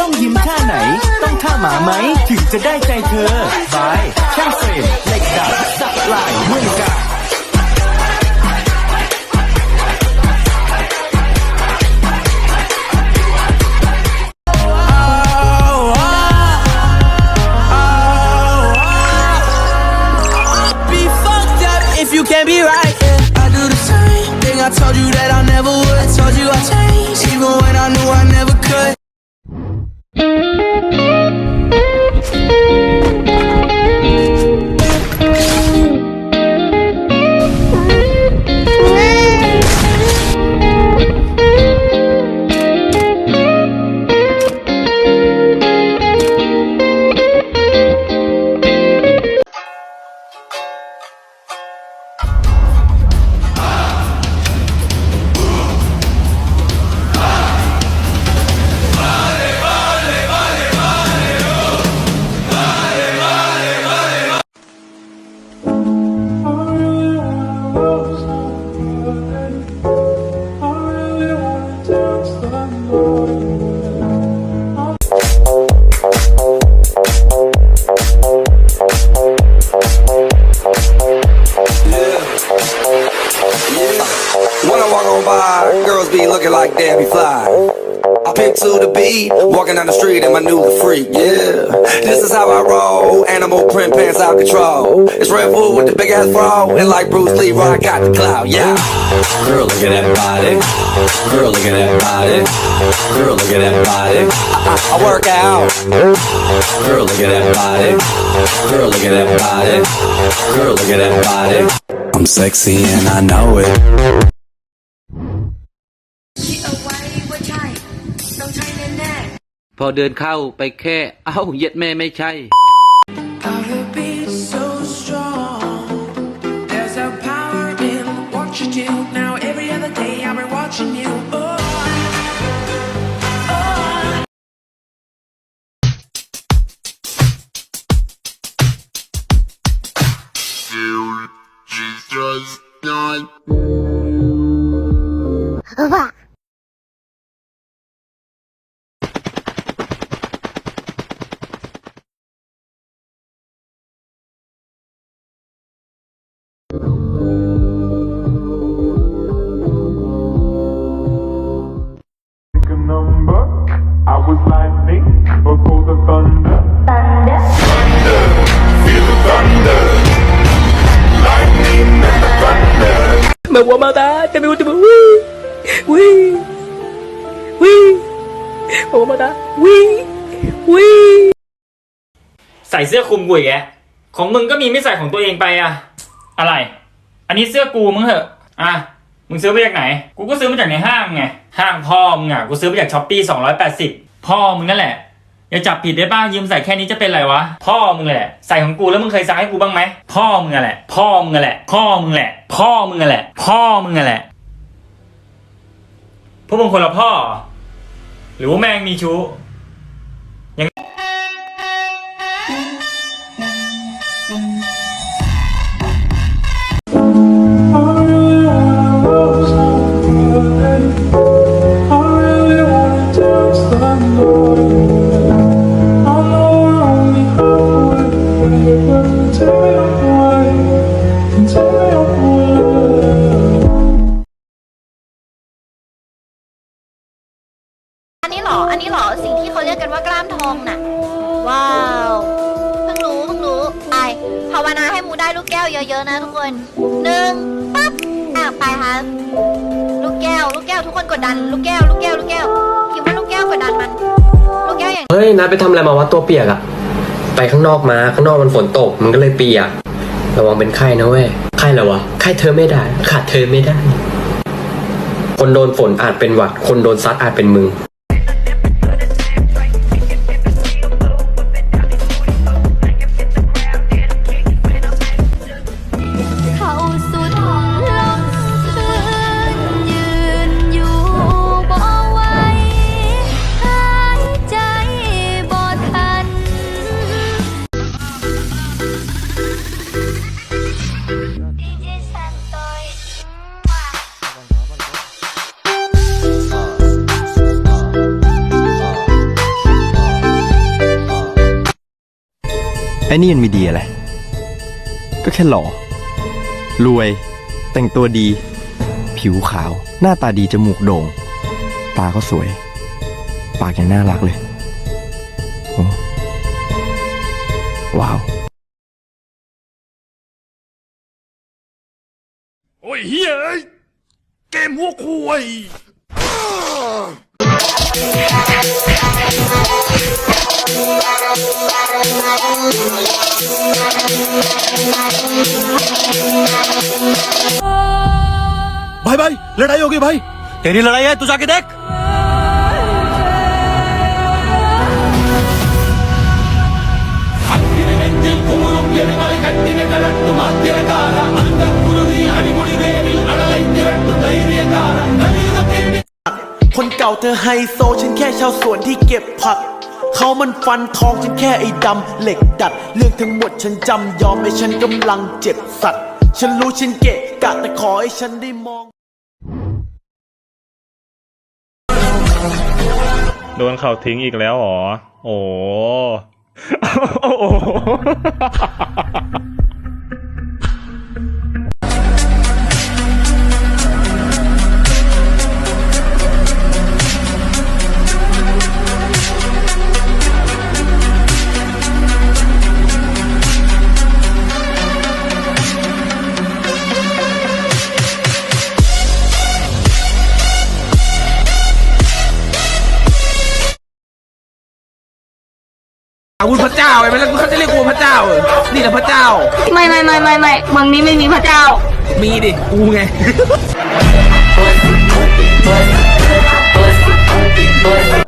ต้องยิ้มท่าไหน ต้องท่าหมาไหม ถึงจะได้ใจเธอบายช่างเฟรมเหล็กดัดสักลายเมืองกา When I walk on by, girls be looking like Debbie Fly. I pick to the beat, walking down the street and my new the freak, yeah. This is how I roll, animal print pants out control. It's Red Bull with the big ass bra, and like Bruce Lee, I got the clout, yeah. Girl, look at that body. Girl, look at that body. Girl, look at that body. I, I, I work out. Girl, look at that body. Girl, look at that body. Girl, look at that body. I'm sexy and I know it. พอเดินเข้าไปแค่ เอ้าเย็ดแม่ไม่ใช่ How to be so strong. Me voy a matar, te me gusta. Uy, uy, uy. Me voy a matar. Uy, uy. ใส่เสื้อคลุมกูอีกแกของมึงก็มีไม่ใส่ของตัวเองไปอะอะไร อันนี้เสื้อกูมึงเหอะ อะ มึงซื้อมาจากไหน กูก็ซื้อมาจากในห้างไง ห้างพ่อมึงอะกูซื้อมาจากช้อปปี้สองร้อยแปดสิบพ่อมึงนั่นแหละ อย่าจับผิดได้ป้ายืมใส่แค่นี้จะเป็นไรวะ พ่อมึงแหละ ใส่ของกูแล้วมึงเคยซักให้กูบ้างไหมพ่อมึงแหละ พ่อมึงแหละ พ่อมึงแหละ พ่อมึงแหละ พ่อมึงแหละพวกมึงคนละพ่อ หรือว่าแม่งมีชู้ I really wanna love หรอ อันนี้เหรอ สิ่งที่เขาเรียกกันว่ากล้ามทองน่ะ ว้าว เพิ่งรู้เพิ่งรู้ไปภาวนาให้มูได้ลูกแก้วเยอะๆนะทุกคนหนึ่งปั๊บอะไปครับลูกแก้ว ลูกแก้วทุกคนกดดัน ลูกแก้ว ลูกแก้ว ลูกแก้วคิดว่าลูกแก้วกดดันมัน ลูกแก้วอย่าง เฮ้ยนัดไปทำอะไรมาวะตัวเปียกอะไปข้างนอกมา ข้างนอกมันฝนตก มันก็เลยเปียก ระวังเป็นไข้นะเว้ย ไข้อะไรวะ ไข้เธอไม่ได้ ขาดเธอไม่ได้ คนโดนฝนอาจเป็นหวัด คนโดนซัดอาจเป็นมึง ไอ้นี่มันมีดีอะไร ก็แค่หล่อ รวย แต่งตัวดี ผิวขาว หน้าตาดี จมูกโด่ง ตาก็สวย ปากยังน่ารักเลยโอ้ว้าว โอ้ยเฮ้ยเกมหัวคุย भाई भाई लड़ाई होगी भाई तेरी लड़ाई है तू जाके देख 아, คนเก่าเธอไฮโซ ฉันแค่ชาวสวนที่เก็บผัก เขามันฟันทองฉันแค่ไอ้ดำเหล็กดัด เรื่องทั้งหมดฉันจำยอมไอ้ฉันกำลังเจ็บสัตว์ ฉันรู้ฉันเกะกะแต่ขอให้ฉันได้มอง โดนเขาทิ้งอีกแล้วเหรอ โอ้โอ้ อาวุธพระเจ้าไอ้มันแล้วเขาจะเรียกกูพระเจ้าเหรอนี่แหละพระเจ้า ไม่ไม่ไม่ไม่ไม่เมืองนี้ไม่มีพระเจ้า มีดิ กูไง Pussy, pussy, pussy, pussy, pussy.